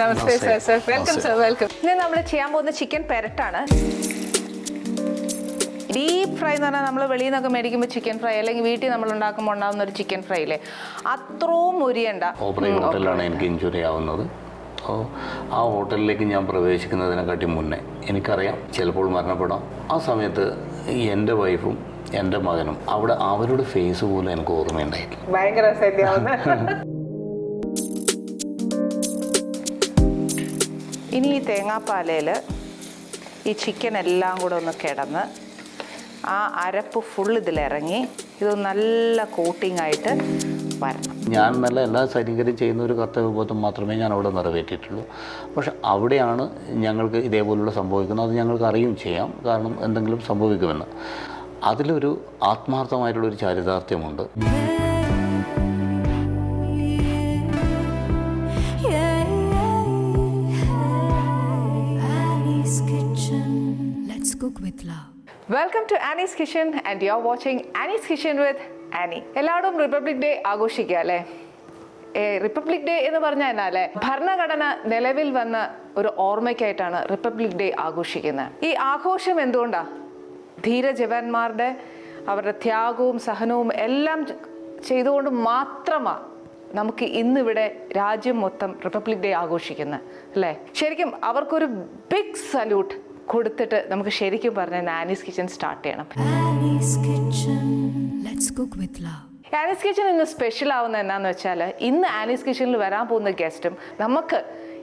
നമസ്തേ sir sir. Welcome sir welcome. ഇന്ന് നമ്മൾ ചെയ്യാൻ പോകുന്ന ചിക്കൻ പെരട്ടാണ്. ഡീപ് ഫ്രൈ എന്ന് പറഞ്ഞാൽ നമ്മൾ വെളിയിൽ നിന്നൊക്കെ മേടിക്കുമ്പോൾ ചിക്കൻ ഫ്രൈ അല്ലെങ്കിൽ വീട്ടിൽ നമ്മൾ ഉണ്ടാക്കുമ്പോൾ ഉണ്ടാകുന്ന ഒരു ചിക്കൻ ഫ്രൈ അല്ലേ അത്രയും മുരിയണ്ട. ഓപ്പറേറ്റ് ഹോട്ടലിലാണ് എനിക്ക് ഇഞ്ചുറി ആവുന്നത് അപ്പോൾ ആ ഹോട്ടലിലേക്ക് ഞാൻ പ്രവേശിക്കുന്നതിനെക്കാട്ടി മുന്നേ എനിക്കറിയാം ചിലപ്പോൾ മരണപ്പെടാം. ആ സമയത്ത് എന്റെ വൈഫും എന്റെ മകനും അവിടെ അവരുടെ ഫേസ് പോലും എനിക്ക് ഓർമ്മയുണ്ടായിരുന്നു ഭയങ്കര ഇനി ഈ തേങ്ങാപ്പാലയിൽ ഈ ചിക്കൻ എല്ലാം കൂടെ ഒന്ന് കിടന്ന് ആ അരപ്പ് ഫുൾ ഇതിലിറങ്ങി ഇത് നല്ല കോട്ടിംഗ് ആയിട്ട് വരണം. ഞാൻ നല്ല എല്ലാ സൈനികരും ചെയ്യുന്ന ഒരു കർത്തവ്യബോധം മാത്രമേ ഞാൻ അവിടെ നിറവേറ്റിയിട്ടുള്ളൂ. പക്ഷെ അവിടെയാണ് ഞങ്ങൾക്ക് ഇതേപോലുള്ള സംഭവിക്കുന്നത്. അത് ഞങ്ങൾക്ക് അറിയും ചെയ്യാം. കാരണം എന്തെങ്കിലും സംഭവിക്കുമെന്ന്. അതിലൊരു ആത്മാർത്ഥമായിട്ടുള്ളൊരു ചാരിതാർത്ഥ്യമുണ്ട്. To Annie's kitchen and you are watching Annie's kitchen with Annie എല്ലാവരും റിപ്പബ്ലിക് ഡേ ആഘോഷിക്കുക അല്ലേ? റിപ്പബ്ലിക് ഡേ എന്ന് പറഞ്ഞാൽ എന്നാ അല്ലേ? ഭരണഘടന നിലവിൽ വന്ന ഒരു ഓർമ്മയ്ക്കായിട്ടാണ് റിപ്പബ്ലിക് ഡേ ആഘോഷിക്കുന്നത്. ഈ ആഘോഷം എന്തുകൊണ്ടാ? ധീര ജവാന്മാരുടെ അവരുടെ ത്യാഗവും സഹനവും എല്ലാം ചെയ്തുകൊണ്ട് മാത്രമാണ് നമുക്ക് ഇന്നിവിടെ രാജ്യം മൊത്തം റിപ്പബ്ലിക് ഡേ ആഘോഷിക്കുന്നത്. അല്ലേ? ശരിക്കും അവർക്കൊരു ബിഗ് സല്യൂട്ട് കൊടുത്തിട്ട് നമുക്ക് ശരിക്കും പറഞ്ഞ നാനീസ് കിച്ചൺ സ്റ്റാർട്ട് ചെയ്യണം. ആനീസ് കിച്ചൺ ഇന്ന് സ്പെഷ്യൽ ആവുന്ന എന്നാന്ന് വെച്ചാൽ ഇന്ന് ആനീസ് കിച്ചണിൽ വരാൻ പോകുന്ന ഗസ്റ്റും നമുക്ക്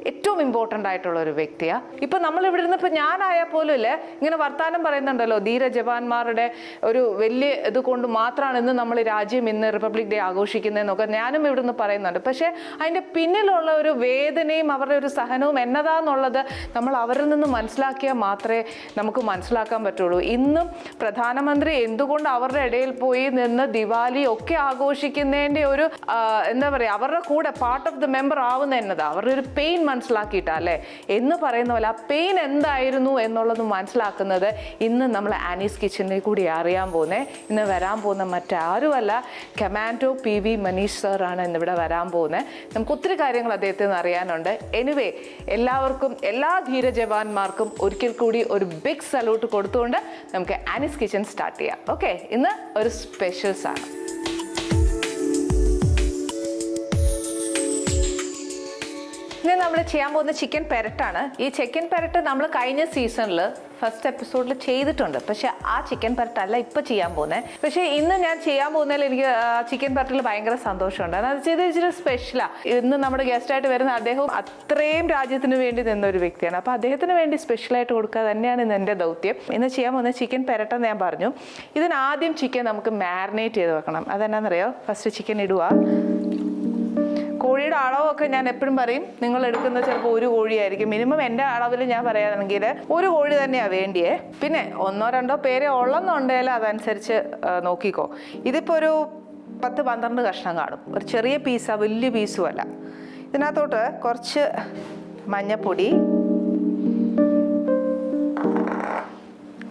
ഏറ്റവും ഇമ്പോർട്ടന്റ് ആയിട്ടുള്ള ഒരു വ്യക്തിയാണ് ഇപ്പം നമ്മൾ ഇവിടെ ഇരുന്ന് ഇപ്പം ഞാനായാൽ പോലും ഇല്ലേ ഇങ്ങനെ വർത്തമാനം പറയുന്നുണ്ടല്ലോ ധീര ജവാന്മാരുടെ ഒരു വലിയ ഇത് കൊണ്ട് മാത്രമാണ് ഇന്ന് നമ്മൾ രാജ്യം ഇന്ന് റിപ്പബ്ലിക് ഡേ ആഘോഷിക്കുന്നതെന്നൊക്കെ ഞാനും ഇവിടെ നിന്ന് പറയുന്നുണ്ട്. പക്ഷേ അതിന്റെ പിന്നിലുള്ള ഒരു വേദനയും അവരുടെ ഒരു സഹനവും എന്നതാന്നുള്ളത് നമ്മൾ അവരിൽ നിന്ന് മനസ്സിലാക്കിയാൽ മാത്രമേ നമുക്ക് മനസ്സിലാക്കാൻ പറ്റുള്ളൂ. ഇന്നും പ്രധാനമന്ത്രി എന്തുകൊണ്ട് അവരുടെ ഇടയിൽ പോയി നിന്ന് ദിവാലി ഒക്കെ ആഘോഷിക്കുന്നതിന്റെ ഒരു എന്താ പറയുക അവരുടെ കൂടെ പാർട്ട് ഓഫ് ദ മെമ്പർ ആവുന്ന എന്നതാണ് അവരുടെ ഒരു പെയിൻ മനസ്സിലാക്കിയിട്ടാ അല്ലേ എന്ന് പറയുന്ന പോലെ ആ പെയിൻ എന്തായിരുന്നു എന്നുള്ളത് മനസ്സിലാക്കുന്നത് ഇന്ന് നമ്മൾ ആനീസ് കിച്ചണിൽ കൂടി അറിയാൻ പോകുന്നത് ഇന്ന് വരാൻ പോകുന്ന മറ്റാരുമല്ല. കമാൻഡോ പി വി മനീഷ് സാറാണ് ഇന്നിവിടെ വരാൻ പോകുന്നത് നമുക്ക് ഒത്തിരി കാര്യങ്ങൾ അദ്ദേഹത്തിൽ നിന്ന് അറിയാനുണ്ട്. എനിവേ എല്ലാവർക്കും എല്ലാ ധീര ജവാന്മാർക്കും ഒരിക്കൽ കൂടി ഒരു ബിഗ് സല്യൂട്ട് കൊടുത്തുകൊണ്ട് നമുക്ക് ആനീസ് കിച്ചൺ സ്റ്റാർട്ട് ചെയ്യാം. ഓക്കെ ഇന്ന് ഒരു സ്പെഷ്യൽസ് ആണ് ഇനി നമ്മൾ ചെയ്യാൻ പോകുന്ന ചിക്കൻ പെരട്ടാണ്. ഈ ചിക്കൻ പെരട്ട് നമ്മൾ കഴിഞ്ഞ സീസണിൽ ഫസ്റ്റ് എപ്പിസോഡിൽ ചെയ്തിട്ടുണ്ട്. പക്ഷേ ആ ചിക്കൻ പെരട്ടല്ല ഇപ്പൊ ചെയ്യാൻ പോകുന്നത് പക്ഷേ ഇന്ന് ഞാൻ ചെയ്യാൻ പോകുന്നതിൽ എനിക്ക് ചിക്കൻ പെരട്ടിൽ ഭയങ്കര സന്തോഷമുണ്ട്. അത് ചെയ്ത് ഇച്ചിരി സ്പെഷ്യലാണ് ഇന്ന് നമ്മുടെ ഗസ്റ്റായിട്ട് വരുന്ന അദ്ദേഹം അത്രയും രാജ്യത്തിന് വേണ്ടി നിന്ന ഒരു വ്യക്തിയാണ്. അപ്പോൾ അദ്ദേഹത്തിന് വേണ്ടി സ്പെഷ്യലായിട്ട് കൊടുക്കുക തന്നെയാണ് ഇന്ന് എന്റെ ദൗത്യം. ഇന്ന് ചെയ്യാൻ പോകുന്ന ചിക്കൻ പെരട്ടെന്ന് ഞാൻ പറഞ്ഞു. ഇതിനാദ്യം ചിക്കൻ നമുക്ക് മാരിനേറ്റ് ചെയ്ത് വെക്കണം. അതെന്നാണെന്നറിയോ ഫസ്റ്റ് ചിക്കൻ ഇടുക. കോഴിയുടെ അളവൊക്കെ ഞാൻ എപ്പോഴും പറയും. നിങ്ങൾ എടുക്കുന്നത് ചിലപ്പോൾ ഒരു കോഴിയായിരിക്കും. മിനിമം എന്റെ അളവിൽ ഞാൻ പറയുകയാണെങ്കിൽ ഒരു കോഴി തന്നെയാണ് വേണ്ടിയേ. പിന്നെ ഒന്നോ രണ്ടോ പേരെ ഉള്ളെന്നുണ്ടെങ്കിൽ അതനുസരിച്ച് നോക്കിക്കോ. ഇതിപ്പോൾ ഒരു പത്ത് പന്ത്രണ്ട് കഷ്ണം കാണും. ഒരു ചെറിയ പീസാണ് വലിയ പീസും അല്ല. ഇതിനകത്തോട്ട് കുറച്ച് മഞ്ഞപ്പൊടി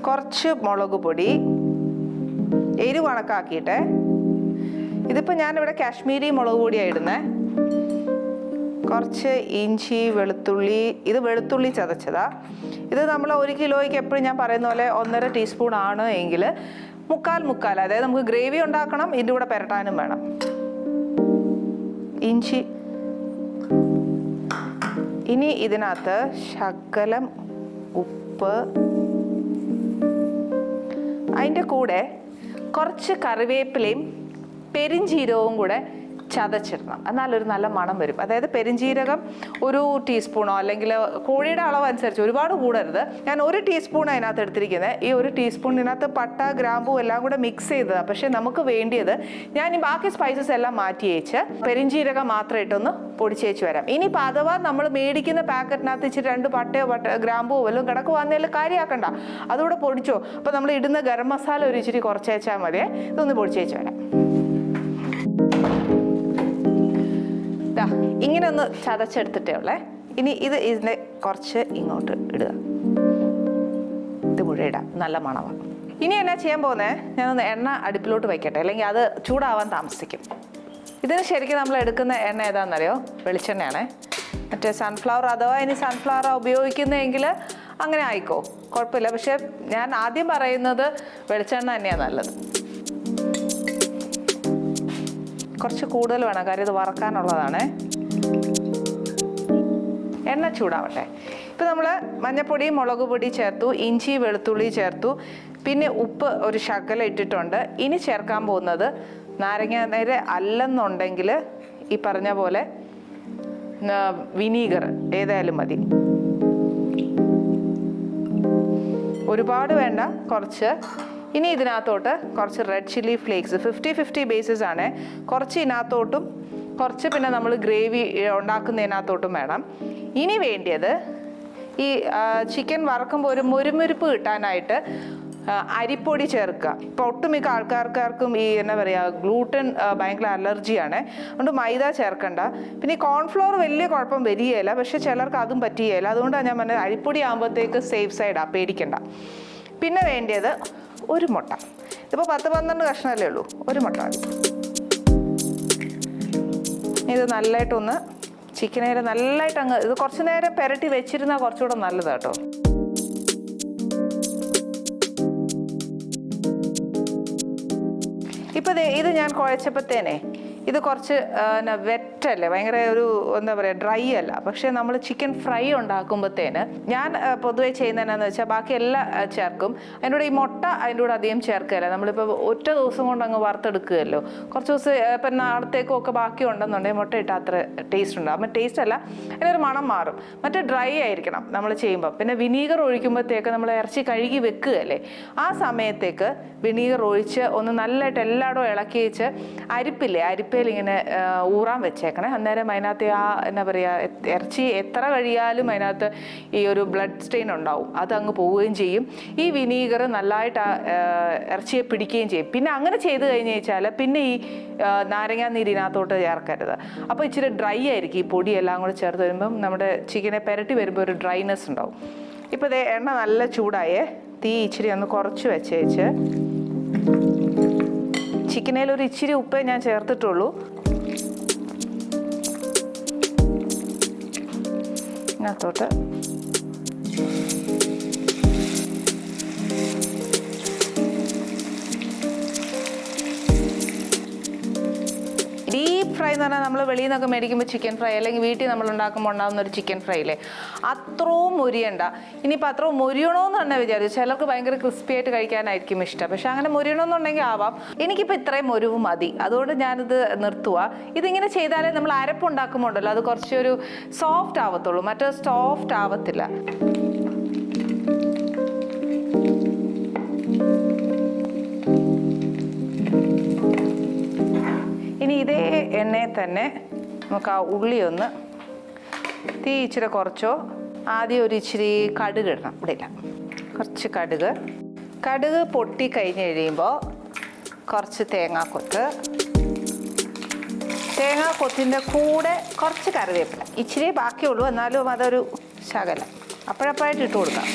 കുറച്ച് മുളക് പൊടി എരിവ് കണക്കാക്കിയിട്ട്. ഇതിപ്പോൾ ഞാനിവിടെ കാശ്മീരി മുളക് പൊടിയാണ് ഇടുന്നത് കുറച്ച് ഇഞ്ചി വെളുത്തുള്ളി ഇത് വെളുത്തുള്ളി ചതച്ചതാ. ഇത് നമ്മൾ ഒരു കിലോയ്ക്ക് എപ്പോഴും ഞാൻ പറയുന്ന പോലെ ഒന്നര ടീസ്പൂൺ ആണ് എങ്കിൽ മുക്കാൽ മുക്കാൽ അതായത് നമുക്ക് ഗ്രേവി ഉണ്ടാക്കണം ഇതിന്റെ കൂടെ പെരട്ടാനും വേണം. ഇഞ്ചി. ഇനി ഇതിനകത്ത് ശകലം ഉപ്പ്. അതിന്റെ കൂടെ കുറച്ച് കറിവേപ്പിലയും പെരിഞ്ചീരകവും കൂടെ ചതച്ചിടണം. എന്നാലൊരു നല്ല മണം വരും. അതായത് പെരിഞ്ജീരകം ഒരു ടീസ്പൂണോ അല്ലെങ്കിൽ കോഴിയുടെ അളവ് അനുസരിച്ച് ഒരുപാട് കൂടരുത്. ഞാൻ ഒരു ടീസ്പൂൺ അതിനകത്ത് എടുത്തിരിക്കുന്നത് ഈ ഒരു ടീസ്പൂണിനകത്ത് പട്ട ഗ്രാമ്പു എല്ലാം കൂടെ മിക്സ് ചെയ്തതാണ് പക്ഷേ നമുക്ക് വേണ്ടിയത് ഞാൻ ഈ ബാക്കി സ്പൈസസ് എല്ലാം മാറ്റി വെച്ച് പെരിഞ്ചീരകം മാത്രം ഇട്ടൊന്ന് പൊടിച്ചേച്ച് വരാം. ഇനിയിപ്പോൾ അഥവാ നമ്മൾ മേടിക്കുന്ന പാക്കറ്റിനകത്ത് ഇച്ചിരി രണ്ട് പട്ടയോ പട്ട ഗ്രാമ്പോ വല്ലതും കിടക്ക് വന്നതിൽ കാര്യമാക്കണ്ട അതുകൂടെ പൊടിച്ചോ. അപ്പോൾ നമ്മൾ ഇടുന്ന ഗരം മസാല ഒരു ഇച്ചിരി കുറച്ചേച്ചാൽ മതിയേ. ഇതൊന്ന് പൊടിച്ചേച്ച് വരാം. ഇങ്ങനെ ഒന്ന് ചതച്ചെടുത്തിട്ടേ ഉള്ളേ. ഇനി ഇത് ഇതിന്റെ കുറച്ച് ഇങ്ങോട്ട് ഇടുക. ഇത് മുഴുവൻ ഇടാം. നല്ല മണമാണ് ഇനി എന്നാ ചെയ്യാൻ പോകുന്നത് ഞാനൊന്ന് എണ്ണ അടുപ്പിലോട്ട് വയ്ക്കട്ടെ അല്ലെങ്കിൽ അത് ചൂടാവാൻ താമസിക്കും. ഇതിന് ശരിക്കും നമ്മൾ എടുക്കുന്ന എണ്ണ ഏതാണെന്നറിയോ? വെളിച്ചെണ്ണയാണേ. മറ്റേ സൺഫ്ലവർ അഥവാ ഇനി സൺഫ്ലവർ ഉപയോഗിക്കുന്നതെങ്കിൽ അങ്ങനെ ആയിക്കോ. കുഴപ്പമില്ല. പക്ഷേ ഞാൻ ആദ്യം പറയുന്നത് വെളിച്ചെണ്ണ തന്നെയാണ് നല്ലത്. കുറച്ച് കൂടുതൽ വേണം. കാര്യം ഇത് വറക്കാനുള്ളതാണേ. എണ്ണ ചൂടാവട്ടെ. ഇപ്പം നമ്മൾ മഞ്ഞപ്പൊടി മുളക് പൊടി ചേർത്തു ഇഞ്ചി വെളുത്തുള്ളി ചേർത്തു. പിന്നെ ഉപ്പ് ഒരു ശകലം ഇട്ടിട്ടുണ്ട്. ഇനി ചേർക്കാൻ പോകുന്നത് നാരങ്ങ നേരെ അല്ലെന്നുണ്ടെങ്കിൽ ഈ പറഞ്ഞ പോലെ വിനീഗർ ഏതായാലും മതി. ഒരുപാട് വേണ്ട കുറച്ച്. ഇനി ഇതിനകത്തോട്ട് കുറച്ച് red chilli flakes fifty fifty basis ആണ്. കുറച്ച് ഇതിനകത്തോട്ടും കുറച്ച് പിന്നെ നമ്മൾ ഗ്രേവി ഉണ്ടാക്കുന്നതിനകത്തോട്ടും വേണം. ഇനി വേണ്ടിയത് ഈ ചിക്കൻ വറക്കുമ്പോൾ ഒരു മുരുമുരുപ്പ് കിട്ടാനായിട്ട് അരിപ്പൊടി ചേർക്കുക. ഇപ്പോൾ ഒട്ടുമിക്ക ആൾക്കാർക്കാർക്കും ഈ എന്നാ പറയുക ഗ്ലൂട്ടൻ ഭയങ്കര അലർജിയാണ് അതുകൊണ്ട് മൈദ ചേർക്കണ്ട. പിന്നെ ഈ കോൺഫ്ലോർ വലിയ കുഴപ്പം വരികയില്ല. പക്ഷേ ചിലർക്ക് അതും പറ്റുകയില്ല. അതുകൊണ്ടാണ് ഞാൻ പറഞ്ഞത് അരിപ്പൊടി ആകുമ്പോഴത്തേക്ക് സേഫ് സൈഡാണ് പേടിക്കണ്ട. പിന്നെ വേണ്ടിയത് ഒരു മുട്ട. ഇതിപ്പോൾ പത്ത് പന്ത്രണ്ട് കഷ്ണമല്ലേ ഉള്ളൂ? ഒരു മുട്ട മതി. ഇത് നല്ലതായിട്ടൊന്ന് ചിക്കനേരെ നല്ലതായിട്ട് അങ്ങ് ഇത് കുറച്ച് നേരം പെരട്ടി വെച്ചിരുന്നാൽ കുറച്ചുകൂടെ നല്ലത് കേട്ടോ. ഇപ്പൊ ദേ ഇത് ഞാൻ കുഴച്ചപ്പോഴത്തേനെ ഇത് കുറച്ച് വെറ്റല്ലേ? ഭയങ്കര ഒരു എന്താ പറയുക ഡ്രൈ അല്ല. പക്ഷേ നമ്മൾ ചിക്കൻ ഫ്രൈ ഉണ്ടാക്കുമ്പോഴത്തേന് ഞാൻ പൊതുവേ ചെയ്യുന്നതെന്നു വെച്ചാൽ ബാക്കി എല്ലാം ചേർക്കും. അതിന്റെ കൂടെ ഈ മുട്ട അതിന്റെ കൂടെ അധികം ചേർക്കുകയല്ല. നമ്മളിപ്പോൾ ഒറ്റ ദിവസം കൊണ്ട് അങ്ങ് വറുത്തെടുക്കുകയല്ലോ. കുറച്ച് ദിവസം ഇപ്പം നാളത്തേക്കും ഒക്കെ ബാക്കി ഉണ്ടെന്നുണ്ടെങ്കിൽ മുട്ട ഇട്ടാൽ അത്ര ടേസ്റ്റ് ഉണ്ടാകും അപ്പം ടേസ്റ്റ് അല്ല അതിനൊരു മണം മാറും. മറ്റേ ഡ്രൈ ആയിരിക്കണം നമ്മൾ ചെയ്യുമ്പോൾ പിന്നെ വിനീഗർ ഒഴിക്കുമ്പോഴത്തേക്ക് നമ്മൾ ഇറച്ചി കഴുകി വെക്കുകയല്ലേ? ആ സമയത്തേക്ക് വിനീഗർ ഒഴിച്ച് ഒന്ന് നല്ലതായിട്ട് എല്ലായിടവും ഇളക്കി വെച്ച് അരിപ്പില്ലേ? അരിപ്പയിൽ ഇങ്ങനെ ഊറാൻ വെച്ചേക്കണേ. അന്നേരം അതിനകത്ത് ആ എന്നാ പറയുക ഇറച്ചി എത്ര കഴിയാലും അതിനകത്ത് ഈ ഒരു ബ്ലഡ് സ്റ്റെയിൻ ഉണ്ടാവും. അത് അങ്ങ് പോവുകയും ചെയ്യും. ഈ വിനീഗർ നല്ലതായിട്ട് ഇറച്ചിയെ പിടിക്കുകയും ചെയ്യും. പിന്നെ അങ്ങനെ ചെയ്ത് കഴിഞ്ഞ് വെച്ചാൽ പിന്നെ ഈ നാരങ്ങാ നീര് ഇതിനകത്തോട്ട് ചേർക്കരുത്. അപ്പോൾ ഇച്ചിരി ഡ്രൈ ആയിരിക്കും ഈ പൊടിയെല്ലാം കൂടെ ചേർത്ത് വരുമ്പം നമ്മുടെ ചിക്കനെ പെരട്ടി വരുമ്പോൾ ഒരു ഡ്രൈനെസ് ഉണ്ടാവും. ഇപ്പോൾ ദേ എണ്ണ നല്ല ചൂടായേ. തീ ഇച്ചിരി ഒന്ന് കുറച്ച് വെച്ചേച്ച്. ചിക്കനേൽ ഒരു ഇച്ചിരി ഉപ്പേ ഞാൻ ചേർത്തിട്ടുള്ളൂ. ഇതിനകത്തോട്ട് ഫ്രൈ എന്ന് പറഞ്ഞാൽ നമ്മൾ വെളിയിൽ നിന്നൊക്കെ മേടിക്കുമ്പോൾ ചിക്കൻ ഫ്രൈ അല്ലെങ്കിൽ വീട്ടിൽ നമ്മൾ ഉണ്ടാക്കുമ്പോൾ ഉണ്ടാകുന്ന ഒരു ചിക്കൻ ഫ്രൈ ഇല്ലേ? അത്രയും മുരിയണ്ട. ഇനിയിപ്പോൾ അത്രയും മുരിയണമെന്ന് തന്നെ വിചാരിച്ചു ചിലർക്ക് ഭയങ്കര ക്രിസ്പി ആയിട്ട് കഴിക്കാനായിരിക്കും ഇഷ്ടം. പക്ഷെ അങ്ങനെ മുരിയണമെന്നുണ്ടെങ്കിൽ ആവാം. എനിക്കിപ്പോൾ ഇത്രയും മുരിവ് മതി. അതുകൊണ്ട് ഞാനിത് നിർത്തുക ഇതിങ്ങനെ ചെയ്താലേ നമ്മൾ അരപ്പുണ്ടാക്കുമ്പോൾ ഉണ്ടല്ലോ അത് കുറച്ചൊരു സോഫ്റ്റ് ആവത്തുള്ളൂ. മറ്റേ സോഫ്റ്റ് ആവത്തില്ല. ഇതേ എണ്ണയിൽ തന്നെ നമുക്ക് ആ ഉള്ളി ഒന്ന് തീ ഇച്ചിരി കുറച്ചോ ആദ്യം ഒരു ഇച്ചിരി കടുക് ഇടണം ഇവിടെ ഇല്ല കുറച്ച് കടുക്. കടുക് പൊട്ടി കഴിഞ്ഞ് കഴിയുമ്പോൾ കുറച്ച് തേങ്ങാക്കൊത്ത്. തേങ്ങാക്കൊത്തിന്റെ കൂടെ കുറച്ച് കറിവേപ്പില. ഇച്ചിരി ബാക്കിയുള്ളൂ എന്നാലും അതൊരു ശകലം. അപ്പോഴപ്പോഴായിട്ട് ഇട്ട് കൊടുക്കാം.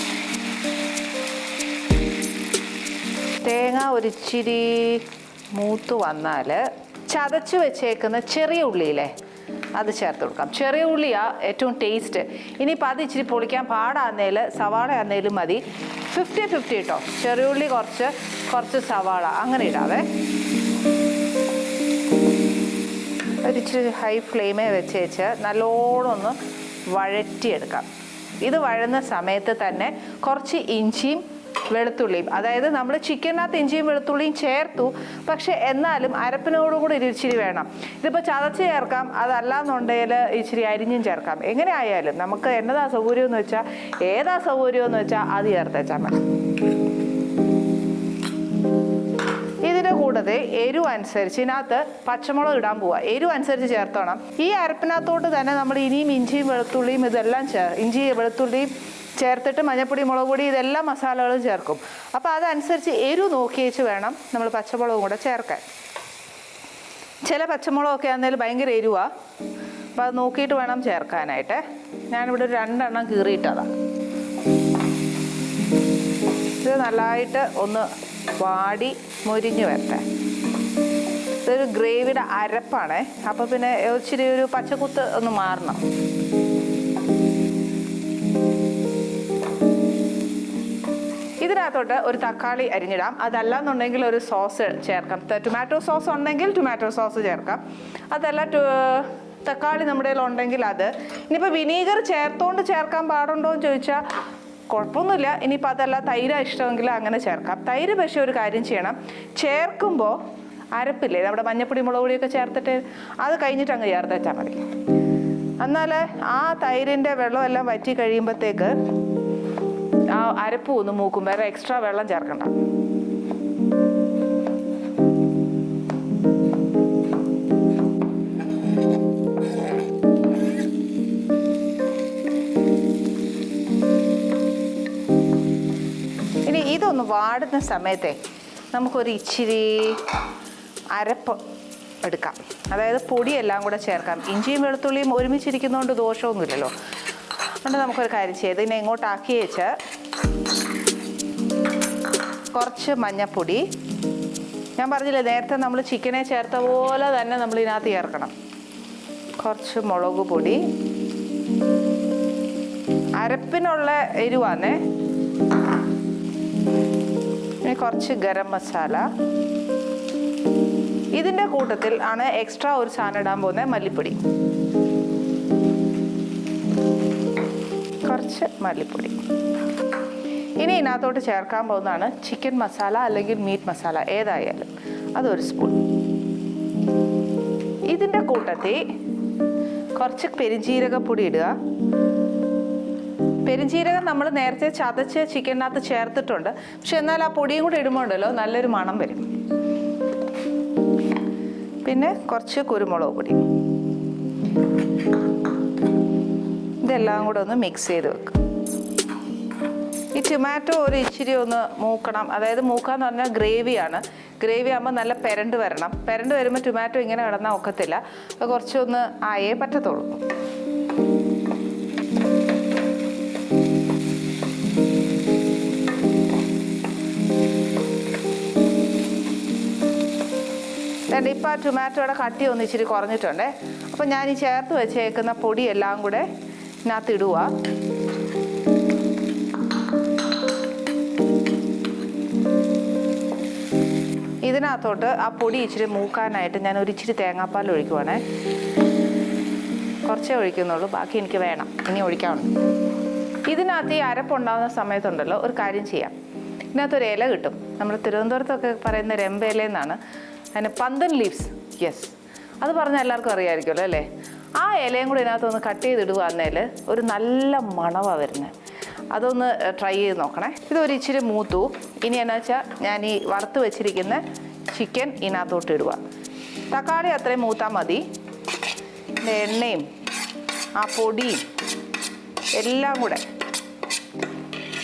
തേങ്ങ ഒരിച്ചിരി മൂത്ത് വന്നാൽ ചതച്ച് വെച്ചേക്കുന്ന ചെറിയ ഉള്ളിയില്ലേ? അത് ചേർത്ത് കൊടുക്കാം. ചെറിയ ഉള്ളിയാ ഏറ്റവും ടേസ്റ്റ് ഇനിയിപ്പോൾ അത് ഇച്ചിരി പൊളിക്കാൻ പാടാന്നേൽ സവാള ആന്നേലും മതി. ഫിഫ്റ്റി ഫിഫ്റ്റി കേട്ടോ ചെറിയ ഉള്ളി കുറച്ച് കുറച്ച് സവാള. അങ്ങനെ ഇടാവേ. ഒരിച്ചിരി ഹൈ ഫ്ലെയിമേ വെച്ച് വെച്ച് നല്ലോണം ഒന്ന് വഴറ്റിയെടുക്കാം. ഇത് വഴുന്ന സമയത്ത് തന്നെ കുറച്ച് ഇഞ്ചിയും വെളുത്തുള്ളിയും. അതായത് നമ്മൾ ചിക്കനകത്ത് ഇഞ്ചിയും വെളുത്തുള്ളിയും ചേർത്തു. പക്ഷെ എന്നാലും അരപ്പിനോടുകൂടി ഒരു ഇച്ചിരി വേണം. ഇതിപ്പോൾ ചതച്ച് ചേർക്കാം. അതല്ലാന്നുണ്ടെങ്കിൽ ഇച്ചിരി അരിഞ്ഞും ചേർക്കാം. എങ്ങനെ ആയാലും നമുക്ക് എന്നതാ സൗകര്യം എന്ന് വെച്ചാൽ ഏതാ സൗകര്യം എന്ന് വെച്ചാൽ അത് ചേർത്തേച്ചാൽ മതി. ഇതിന്റെ കൂടതെ എരിവ് അനുസരിച്ച് ഇതിനകത്ത് പച്ചമുളക് ഇടാൻ പോവുക എരിവ് അനുസരിച്ച് ചേർത്തോണം. ഈ അരപ്പിനകത്തോട്ട് തന്നെ നമ്മൾ ഇനിയും ഇഞ്ചിയും വെളുത്തുള്ളിയും ഇതെല്ലാം ചേർ ഇഞ്ചി വെളുത്തുള്ളിയും ചേർത്തിട്ട് മഞ്ഞപ്പൊടി മുളക് പൊടി ഇതെല്ലാം മസാലകളും ചേർക്കും. അപ്പോൾ അതനുസരിച്ച് എരു നോക്കിയേച്ച് വേണം നമ്മൾ പച്ചമുളകും കൂടെ ചേർക്കാൻ. ചില പച്ചമുളകൊക്കെ ആണെങ്കിൽ ഭയങ്കര എരുവാ. അപ്പോൾ അത് നോക്കിയിട്ട് വേണം ചേർക്കാനായിട്ട്. ഞാനിവിടെ ഒരു രണ്ടെണ്ണം കീറിയിട്ടതാണ് ഇത് നല്ലതായിട്ട് ഒന്ന് വാടി മൊരിഞ്ഞു വരട്ടെ. ഇതൊരു ഗ്രേവിയുടെ അരപ്പാണേ. അപ്പോൾ പിന്നെ ഇച്ചിരി ഒരു പച്ചക്കുത്ത് ഒന്ന് മാറണം. ഇതിനകത്തോട്ട് ഒരു തക്കാളി അരിഞ്ഞിടാം. അതല്ല എന്നുണ്ടെങ്കിൽ ഒരു സോസ് ചേർക്കാം. ടൊമാറ്റോ സോസ് ഉണ്ടെങ്കിൽ ടൊമാറ്റോ സോസ് ചേർക്കാം. അതല്ല തക്കാളി നമ്മുടെ ഉണ്ടെങ്കിൽ അത്. ഇനിയിപ്പോൾ വിനീഗർ ചേർത്തോണ്ട് ചേർക്കാൻ പാടുണ്ടോ എന്ന് ചോദിച്ചാൽ കുഴപ്പമൊന്നുമില്ല. ഇനിയിപ്പോൾ അതല്ല തൈര ഇഷ്ടമെങ്കിൽ അങ്ങനെ ചേർക്കാം. തൈര് പക്ഷേ ഒരു കാര്യം ചെയ്യണം. ചേർക്കുമ്പോൾ അരപ്പില്ലേ നമ്മുടെ മഞ്ഞപ്പൊടി മുളക് പൊടിയൊക്കെ ചേർത്തിട്ട് അത് കഴിഞ്ഞിട്ട് അങ്ങ് ചേർത്ത് വെച്ചാൽ മതി. എന്നാൽ ആ തൈരിന്റെ വെള്ളമെല്ലാം വറ്റി കഴിയുമ്പോഴത്തേക്ക് ആ അരപ്പ് ഒന്ന് മൂക്കും വേറെ എക്സ്ട്രാ വെള്ളം ചേർക്കണ്ട. ഇനി ഇതൊന്ന് വാടുന്ന സമയത്തെ നമുക്കൊരു ഇച്ചിരി അരപ്പ് എടുക്കാം. അതായത് പൊടിയെല്ലാം കൂടെ ചേർക്കാം. ഇഞ്ചിയും വെളുത്തുള്ളിയും ഒരുമിച്ചിരിക്കുന്നതുകൊണ്ട് ദോഷമൊന്നുമില്ലല്ലോ. അതുകൊണ്ട് നമുക്കൊരു കാര്യം ചെയ്ത് ഇതിനെ ഇങ്ങോട്ടാക്കി വെച്ച് കുറച്ച് മഞ്ഞപ്പൊടി. ഞാൻ പറഞ്ഞില്ലേ നേരത്തെ നമ്മൾ ചിക്കനെ ചേർത്ത പോലെ തന്നെ നമ്മൾ ഇതിനകത്ത് ചേർക്കണം. കുറച്ച് മുളക് പൊടി. അരപ്പിനുള്ള എരിവാന്നേ ഇനി കുറച്ച് ഗരം മസാല. ഇതിന്റെ കൂട്ടത്തിൽ ആണ് എക്സ്ട്രാ ഒരു സാധനം ഇടാൻ പോകുന്നത് മല്ലിപ്പൊടി. കുറച്ച് മല്ലിപ്പൊടി. ഇനി ഇതിനകത്തോട്ട് ചേർക്കാൻ പോകുന്നതാണ് ചിക്കൻ മസാല അല്ലെങ്കിൽ മീറ്റ് മസാല ഏതായാലും. അതൊരു സ്പൂൺ. ഇതിന്റെ കൂട്ടത്തിൽ കുറച്ച് പെരിഞ്ജീരകപ്പൊടി ഇടുക. പെരിഞ്ജീരകം നമ്മൾ നേരത്തെ ചതച്ച് ചിക്കനകത്ത് ചേർത്തിട്ടുണ്ട്. പക്ഷെ എന്നാൽ ആ പൊടിയും കൂടി ഇടുമ്പോണ്ടല്ലോ നല്ലൊരു മണം വരും. പിന്നെ കുറച്ച് കുരുമുളക് പൊടി. ഇതെല്ലാം കൂടെ ഒന്ന് മിക്സ് ചെയ്ത് വെക്കും ഈ ടൊമാറ്റോ ഒരു ഇച്ചിരി ഒന്ന് മൂക്കണം. അതായത് മൂക്കാന്ന് പറഞ്ഞാൽ ഗ്രേവിയാണ്. ഗ്രേവി ആകുമ്പോൾ നല്ല പെരണ്ട് വരണം. പെരണ്ട് വരുമ്പോൾ ടൊമാറ്റോ ഇങ്ങനെ കിടന്നാൽ ഒക്കത്തില്ല. അത് കുറച്ചൊന്ന് ആയേ പറ്റത്തുള്ളൂ. ഇപ്പം ആ ടൊമാറ്റോയുടെ കട്ടി ഒന്ന് ഇച്ചിരി കുറഞ്ഞിട്ടുണ്ട്. അപ്പോൾ ഞാൻ ഈ ചേർത്ത് വെച്ചേക്കുന്ന പൊടിയെല്ലാം കൂടെ ഇതിനകത്ത് ഇടുക ഇതിനകത്തോട്ട് ആ പൊടി ഇച്ചിരി മൂക്കാനായിട്ട് ഞാൻ ഒരു ഇച്ചിരി തേങ്ങാപ്പാൽ ഒഴിക്കുവാണേ. കുറച്ചേ ഒഴിക്കുന്നുള്ളൂ. ബാക്കി എനിക്ക് വേണം. ഇനി ഒഴിക്കാനുണ്ട് ഇതിനകത്ത് ഈ അരപ്പുണ്ടാകുന്ന സമയത്തുണ്ടല്ലോ ഒരു കാര്യം ചെയ്യാം. ഇതിനകത്തൊരു ഇല കിട്ടും. നമ്മൾ തിരുവനന്തപുരത്തൊക്കെ പറയുന്ന രമ്പയില എന്നാണ് അതിന് പന്തൻ ലീവ്സ്. യെസ് അത് പറഞ്ഞാൽ എല്ലാവർക്കും അറിയാമായിരിക്കുമല്ലോ അല്ലേ? ആ ഇലയും കൂടി ഇതിനകത്തൊന്ന് കട്ട് ചെയ്തിടുകയെന്നേൽ ഒരു നല്ല മണമാണ് വരുന്നത് അതൊന്ന് ട്രൈ ചെയ്ത് നോക്കണേ. ഇതൊരു ഇച്ചിരി മൂത്തു. ഇനി എന്നാ വെച്ചാൽ ഞാൻ ഈ വറുത്ത് വെച്ചിരിക്കുന്ന ചിക്കൻ ഇതിനകത്തോട്ട് ഇടുക. തക്കാളി അത്രയും മൂത്താൽ മതി. എണ്ണയും ആ പൊടിയും എല്ലാം കൂടെ.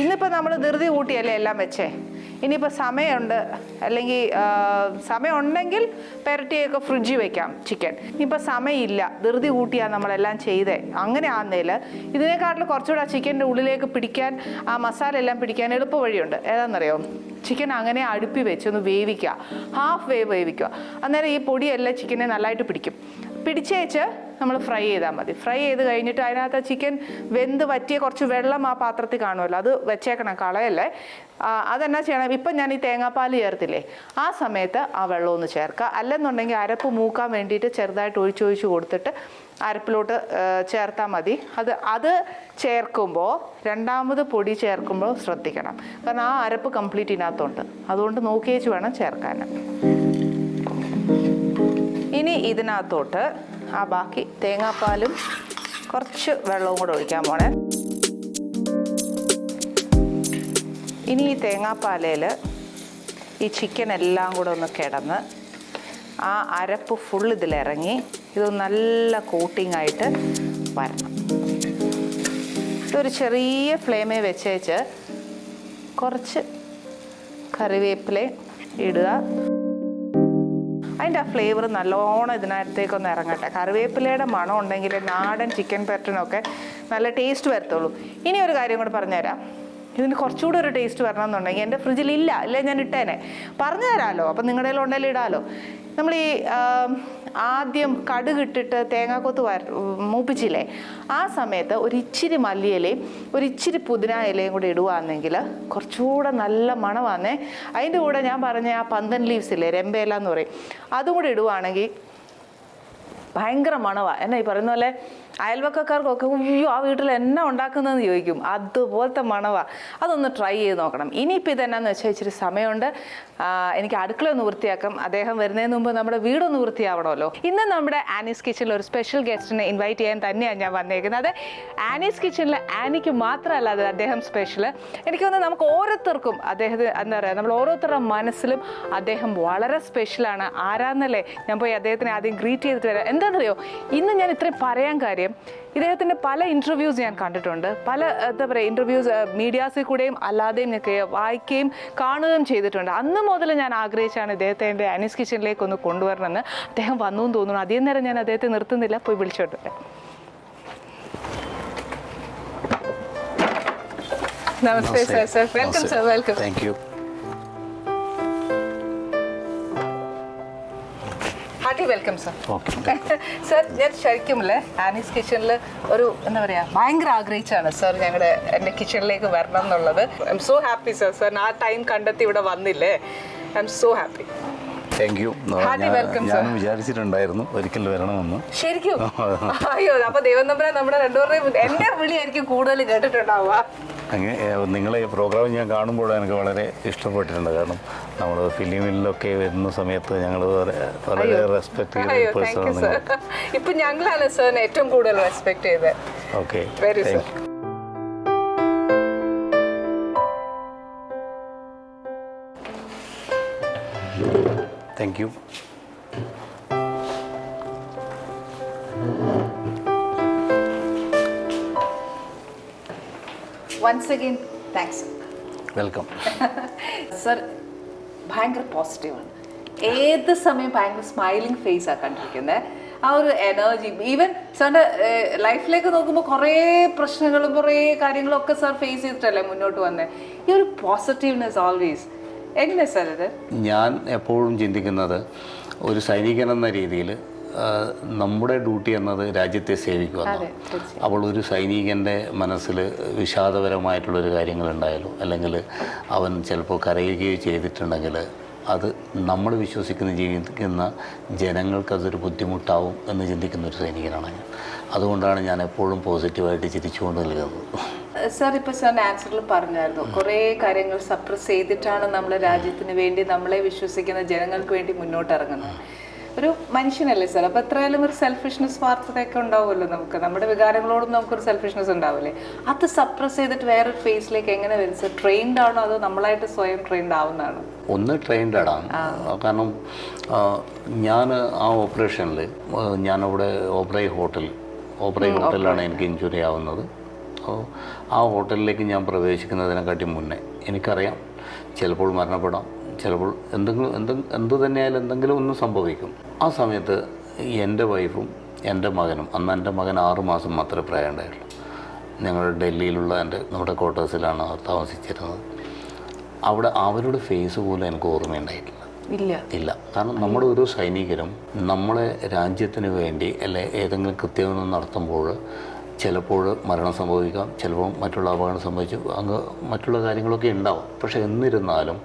ഇന്നിപ്പോൾ നമ്മൾ ധൃതി കൂട്ടിയല്ലേ എല്ലാം വെച്ചേ? ഇനിയിപ്പോൾ സമയമുണ്ട്. അല്ലെങ്കിൽ സമയമുണ്ടെങ്കിൽ പെരട്ടിയൊക്കെ ഫ്രിഡ്ജിൽ വെക്കാം ചിക്കൻ. ഇനിയിപ്പോൾ സമയമില്ല. ധൃതി കൂട്ടിയാണ് നമ്മളെല്ലാം ചെയ്തേ. അങ്ങനെ ആകുന്നതിൽ ഇതിനേക്കാട്ടിൽ കുറച്ചുകൂടെ ആ ചിക്കന്റെ ഉള്ളിലേക്ക് പിടിക്കാൻ ആ മസാല എല്ലാം പിടിക്കാൻ എളുപ്പ വഴിയുണ്ട് ഏതാണെന്നറിയോ ചിക്കൻ അങ്ങനെ അടുപ്പി വെച്ചൊന്ന് വേവിക്കുക. ഹാഫ് വേവ് വേവിക്കുക. അന്നേരം ഈ പൊടിയെല്ലാം ചിക്കനെ നല്ലതായിട്ട് പിടിക്കും. പിടിച്ചേച്ച് നമ്മൾ ഫ്രൈ ചെയ്താൽ മതി. ഫ്രൈ ചെയ്ത് കഴിഞ്ഞിട്ട് അതിനകത്ത് ചിക്കൻ വെന്ത് വറ്റിയ കുറച്ച് വെള്ളം ആ പാത്രത്തിൽ കാണുമല്ലോ. അത് വെച്ചേക്കണം കളയല്ലേ? അതെന്നാ ചെയ്യണം? ഇപ്പം ഞാൻ ഈ തേങ്ങാപ്പാൽ ചേർത്തില്ലേ ആ സമയത്ത് ആ വെള്ളം ഒന്ന് ചേർക്കുക. അല്ലെന്നുണ്ടെങ്കിൽ അരപ്പ് മൂക്കാൻ വേണ്ടിയിട്ട് ചെറുതായിട്ട് ഒഴിച്ചൊഴിച്ച് കൊടുത്തിട്ട് അരപ്പിലോട്ട് ചേർത്താൽ മതി. അത് അത് ചേർക്കുമ്പോൾ രണ്ടാമത് പൊടി ചേർക്കുമ്പോൾ ശ്രദ്ധിക്കണം. കാരണം ആ അരപ്പ് കംപ്ലീറ്റ് ഇതിനകത്തുണ്ട്. അതുകൊണ്ട് നോക്കിയേച്ച് വേണം ചേർക്കാൻ ഇനി ഇതിനകത്തോട്ട് ആ ബാക്കി തേങ്ങാപ്പാലും കുറച്ച് വെള്ളവും കൂടെ ഒഴിക്കാൻ പോണേ. ഇനി ഈ തേങ്ങാപ്പാലയിൽ ഈ ചിക്കൻ എല്ലാം കൂടെ ഒന്ന് കിടന്ന് ആ അരപ്പ് ഫുൾ ഇതിലിറങ്ങി ഇത് നല്ല കോട്ടിംഗ് ആയിട്ട് വരണം. ഇതൊരു ചെറിയ ഫ്ലെയിമിൽ വെച്ചേച്ച് കുറച്ച് കറിവേപ്പില ഇടുക. അതിന്റെ ആ ഫ്ലേവർ നല്ലോണം ഇതിനകത്തേക്കൊന്ന് ഇറങ്ങട്ടെ. കറിവേപ്പിലയുടെ മണം ഉണ്ടെങ്കിൽ നാടൻ ചിക്കൻ പെരട്ടിനൊക്കെ നല്ല ടേസ്റ്റ് വരത്തുള്ളൂ. ഇനി ഒരു കാര്യം കൂടെ പറഞ്ഞുതരാം. ഇതിന് കുറച്ചുകൂടെ ഒരു ടേസ്റ്റ് വരണം എന്നുണ്ടെങ്കിൽ എന്റെ ഫ്രിഡ്ജിൽ ഇല്ല. ഞാൻ ഇട്ടേനെ. പറഞ്ഞു തരാമല്ലോ അപ്പം നിങ്ങളുടെ ഉണ്ടെങ്കിൽ ഇടാമല്ലോ നമ്മൾ ഈ ആദ്യം കടുകിട്ടിട്ട് തേങ്ങാക്കൊത്ത് വര മൂപ്പിച്ചില്ലേ? ആ സമയത്ത് ഒരു ഇച്ചിരി മല്ലിയിലയും ഒരു ഇച്ചിരി പുതിന ഇലയും കൂടി ഇടുവാണെങ്കിൽ കുറച്ചുകൂടെ നല്ല മണമാന്നേ. അതിന്റെ കൂടെ ഞാൻ പറഞ്ഞ ആ പന്തൻ ലീവ്സ് ഇല്ലേ രമ്പേല എന്ന് പറയും. അതും കൂടെ ഇടുവാണെങ്കിൽ ഭയങ്കര മണമാണ് എന്നാ ഈ പറയുന്ന പോലെ അയൽവക്കക്കാർക്കൊക്കെ അയ്യോ ആ വീട്ടിൽ എന്നാ ഉണ്ടാക്കുന്നതെന്ന് ചോദിക്കും. അതുപോലത്തെ മണവാ. അതൊന്ന് ട്രൈ ചെയ്ത് നോക്കണം. ഇനിയിപ്പോൾ ഇതെന്നാന്ന് വെച്ചാൽ ഇച്ചിരി സമയമുണ്ട്. എനിക്ക് അടുക്കള ഒന്ന് വൃത്തിയാക്കാം. അദ്ദേഹം വരുന്നതിന് മുമ്പ് നമ്മുടെ വീടൊന്ന് വൃത്തിയാവണമല്ലോ. ഇന്ന് നമ്മുടെ ആനീസ് കിച്ചണിൽ ഒരു സ്പെഷ്യൽ ഗസ്റ്റിനെ ഇൻവൈറ്റ് ചെയ്യാൻ തന്നെയാണ് ഞാൻ വന്നേക്കുന്നത്. ആനീസ് കിച്ചണിൽ ആനിക്ക് മാത്രമല്ല അത് അദ്ദേഹം സ്പെഷ്യൽ എനിക്ക് തോന്നുന്നു നമുക്ക് ഓരോരുത്തർക്കും അദ്ദേഹത്തിന് എന്താ പറയുക നമ്മൾ ഓരോരുത്തരുടെ മനസ്സിലും അദ്ദേഹം വളരെ സ്പെഷ്യലാണ് ആരാന്നല്ലേ? ഞാൻ പോയി അദ്ദേഹത്തിനെ ആദ്യം ഗ്രീറ്റ് ചെയ്തിട്ട് വരാം. എന്താണെന്നറിയോ? ഇന്ന് ഞാൻ ഇത്രയും പറയാൻ കാര്യം ഇദ്ദേഹത്തിന്റെ പല ഇന്റർവ്യൂസ് ഞാൻ കണ്ടിട്ടുണ്ട്. പല എന്താ പറയുക ഇന്റർവ്യൂസ് മീഡിയാസിൽ കൂടെയും അല്ലാതെയും ഒക്കെ വായിക്കുകയും കാണുകയും ചെയ്തിട്ടുണ്ട്. അന്ന് മുതൽ ഞാൻ ആഗ്രഹിച്ചാണ് ഇദ്ദേഹത്തെ എന്റെ അനീസ് കിച്ചണിലേക്ക് ഒന്ന് കൊണ്ടുവരണമെന്ന്. അദ്ദേഹം വന്നു എന്ന് തോന്നുന്നു. അധികം നേരം ഞാൻ അദ്ദേഹത്തെ നിർത്തുന്നില്ല. പോയി വിളിച്ചോട്ടെ. നമസ്തേ sir sir. Welcome sir. Welcome. Thank you. Hearty welcome sir sir ഞാൻ ശരിക്കും അല്ലേ ആനീസ് കിച്ചണിൽ ഒരു എന്താ പറയുക ഭയങ്കര ആഗ്രഹിച്ചാണ് സർ ഞങ്ങളുടെ എന്റെ കിച്ചണിലേക്ക് വരണം എന്നുള്ളത്. I'm so happy sir sir ആ ടൈം കണ്ടെത്തി ഇവിടെ വന്നില്ലേ. I'm so happy thank you. ഞാൻ വിചാരിച്ചിട്ടുണ്ടായിരുന്നു ഒരിക്കൽ വരണമെന്ന്. ശരിക്കും? അയ്യോ അപ്പൊ ദൈവം നമ്മുടെ രണ്ടുപേരുടെയും എന്റെ വിളിയായിരിക്കും കൂടുതൽ കേട്ടിട്ടുണ്ടാവുക. അങ്ങനെ നിങ്ങളെ പ്രോഗ്രാം ഞാൻ കാണുമ്പോൾ എനിക്ക് വളരെ ഇഷ്ടപ്പെട്ടിട്ടുണ്ട് കാരണം നമ്മൾ ഫിലിമിലൊക്കെ വരുന്ന സമയത്ത് ഞങ്ങൾ വളരെ റെസ്പെക്ട് ചെയ്ത പേഴ്സണാണ് സർ ഞങ്ങളാണ് സാറിനെ ഏറ്റവും കൂടുതൽ റെസ്പെക്ട് ചെയ്തത്. Okay very thank thank you once again thanks welcome sir ഭയങ്കര പോസിറ്റീവാണ് ഏത് സമയം ഭയങ്കര സ്മൈലിംഗ് ഫേസ് ആ കണ്ടിരിക്കുന്നത് ആ ഒരു എനർജി ഈവൻ സാറിന്റെ ലൈഫിലേക്ക് നോക്കുമ്പോൾ കുറേ പ്രശ്നങ്ങളും കുറേ കാര്യങ്ങളും ഒക്കെ സാർ ഫേസ് ചെയ്തിട്ടല്ലേ മുന്നോട്ട് വന്നത് ഈ ഒരു പോസിറ്റീവ്നെസ് ഓൾവേസ് എങ്ങനെയാണ് സാർ ഇത്? ഞാൻ എപ്പോഴും ചിന്തിക്കുന്നത് ഒരു സൈനികൻ എന്ന രീതിയിൽ നമ്മുടെ ഡ്യൂട്ടി എന്നത് രാജ്യത്തെ സേവിക്കുക എന്നാണ്. അപ്പോൾ ഒരു സൈനികന്റെ മനസ്സിൽ വിഷാദപരമായിട്ടുള്ളൊരു കാര്യങ്ങളുണ്ടായാലോ അല്ലെങ്കിൽ അവൻ ചിലപ്പോൾ കരയുകയോ ചെയ്തിട്ടുണ്ടെങ്കിൽ അത് നമ്മൾ വിശ്വസിക്കുന്ന ജീവിക്കുന്ന ജനങ്ങൾക്കതൊരു ബുദ്ധിമുട്ടാവും എന്ന് ചിന്തിക്കുന്ന ഒരു സൈനികനാണ് ഞാൻ. അതുകൊണ്ടാണ് ഞാൻ എപ്പോഴും പോസിറ്റീവായിട്ട് ചിരിച്ചുകൊണ്ട് നൽകുന്നത് സാർ ഇപ്പോൾ സാർ ആൻസറിൽ പറഞ്ഞായിരുന്നു കുറേ കാര്യങ്ങൾ സപ്രസ് ചെയ്തിട്ടാണ് നമ്മൾ രാജ്യത്തിന് വേണ്ടി നമ്മളെ വിശ്വസിക്കുന്ന ജനങ്ങൾക്ക് വേണ്ടി മുന്നോട്ട് ഇറങ്ങുന്നത് ഒരു മനുഷ്യനല്ലേ സാർ? അപ്പൊ എത്രയായാലും ഒരു സെൽഫിഷ്നെസ് സ്വാർത്ഥതയൊക്കെ ഉണ്ടാവുമല്ലോ നമുക്ക്. നമ്മുടെ വികാരങ്ങളോടും നമുക്കൊരു സെൽഫിഷ്നെസ് ഉണ്ടാവില്ലേ? അത് സപ്രസ് ചെയ്തിട്ട് വേറൊരു ഫേസിലേക്ക് എങ്ങനെ വരും സാർ? ട്രെയിൻഡ് ആണോ അതോ നമ്മളായിട്ട് സ്വയം ട്രെയിൻഡ് ആവുന്നതാണ്? ഒന്ന് ട്രെയിൻഡ് ആണ് കാരണം ഞാൻ ആ ഓപ്പറേഷനിൽ ഞാനവിടെ ഓബ്രൈ ഹോട്ടൽ ഓബ്രൈ ഹോട്ടലിലാണ് എനിക്ക് ഇഞ്ചുറി ആവുന്നത്. അപ്പോൾ ആ ഹോട്ടലിലേക്ക് ഞാൻ പ്രവേശിക്കുന്നതിനെക്കാട്ടി മുന്നേ എനിക്കറിയാം ചിലപ്പോൾ മരണപ്പെടാം. ചിലപ്പോൾ എന്തെങ്കിലും എന്ത് എന്ത് തന്നെയായാലും എന്തെങ്കിലും ഒന്നും സംഭവിക്കും. ആ സമയത്ത് എന്റെ വൈഫും എന്റെ മകനും അന്ന് എന്റെ മകൻ ആറ് മാസം മാത്രമേ പ്രായം ഉണ്ടായുള്ളൂ ഞങ്ങൾ ഡൽഹിയിലുള്ള എന്റെ നമ്മുടെ ക്വാർട്ടേഴ്സിലാണ് അവർ താമസിച്ചിരുന്നത്. അവിടെ അവരുടെ ഫേസ് പോലും എനിക്ക് ഓർമ്മയുണ്ടായിട്ടില്ല. ഇല്ല. ഇല്ല. കാരണം നമ്മുടെ ഒരു സൈനികരും നമ്മളെ രാജ്യത്തിന് വേണ്ടി അല്ലെ ഏതെങ്കിലും കൃത്യങ്ങൾ നടത്തുമ്പോൾ ചിലപ്പോൾ മരണം സംഭവിക്കാം ചിലപ്പോൾ മറ്റുള്ള അപകടം സംഭവിച്ചു. അങ്ങ് മറ്റുള്ള കാര്യങ്ങളൊക്കെ ഉണ്ടാവും. പക്ഷേ എന്നിരുന്നാലും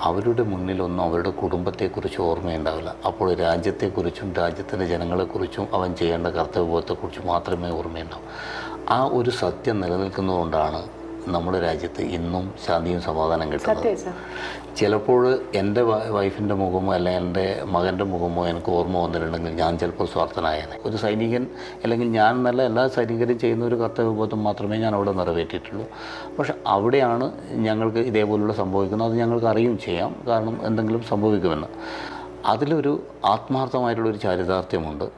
അവരുടെ മുന്നിലൊന്നും അവരുടെ കുടുംബത്തെക്കുറിച്ച് ഓർമ്മയുണ്ടാവില്ല. അപ്പോൾ രാജ്യത്തെക്കുറിച്ചും രാജ്യത്തിന്റെ ജനങ്ങളെക്കുറിച്ചും അവൻ ചെയ്യേണ്ട കർത്തവ്യബോധത്തെക്കുറിച്ചും മാത്രമേ ഓർമ്മയുണ്ടാവൂ. ആ ഒരു സത്യം നിലനിൽക്കുന്നതുകൊണ്ടാണ് നമ്മുടെ രാജ്യത്ത് ഇന്നും ശാന്തിയും സമാധാനം കിട്ടുന്നത്. ചിലപ്പോൾ എന്റെ വൈഫിന്റെ മുഖമോ അല്ലെങ്കിൽ എന്റെ മകന്റെ മുഖമോ എനിക്ക് ഓർമ്മ വന്നിട്ടുണ്ടെങ്കിൽ ഞാൻ ചിലപ്പോൾ സ്വാർത്ഥനായേനെ. ഒരു സൈനികൻ അല്ലെങ്കിൽ ഞാൻ എന്നല്ല എല്ലാ സൈനികരും ചെയ്യുന്ന ഒരു കർത്തവ്യബോധം മാത്രമേ ഞാൻ അവിടെ നിറവേറ്റിയിട്ടുള്ളൂ. പക്ഷെ അവിടെയാണ് ഞങ്ങൾക്ക് ഇതേപോലുള്ള സംഭവിക്കുന്നത്. അത് ഞങ്ങൾക്ക് അറിയും ചെയ്യാം. കാരണം എന്തെങ്കിലും സംഭവിക്കുമെന്ന്. അതിലൊരു ആത്മാർത്ഥമായിട്ടുള്ളൊരു ചാരിതാർത്ഥ്യമുണ്ട്.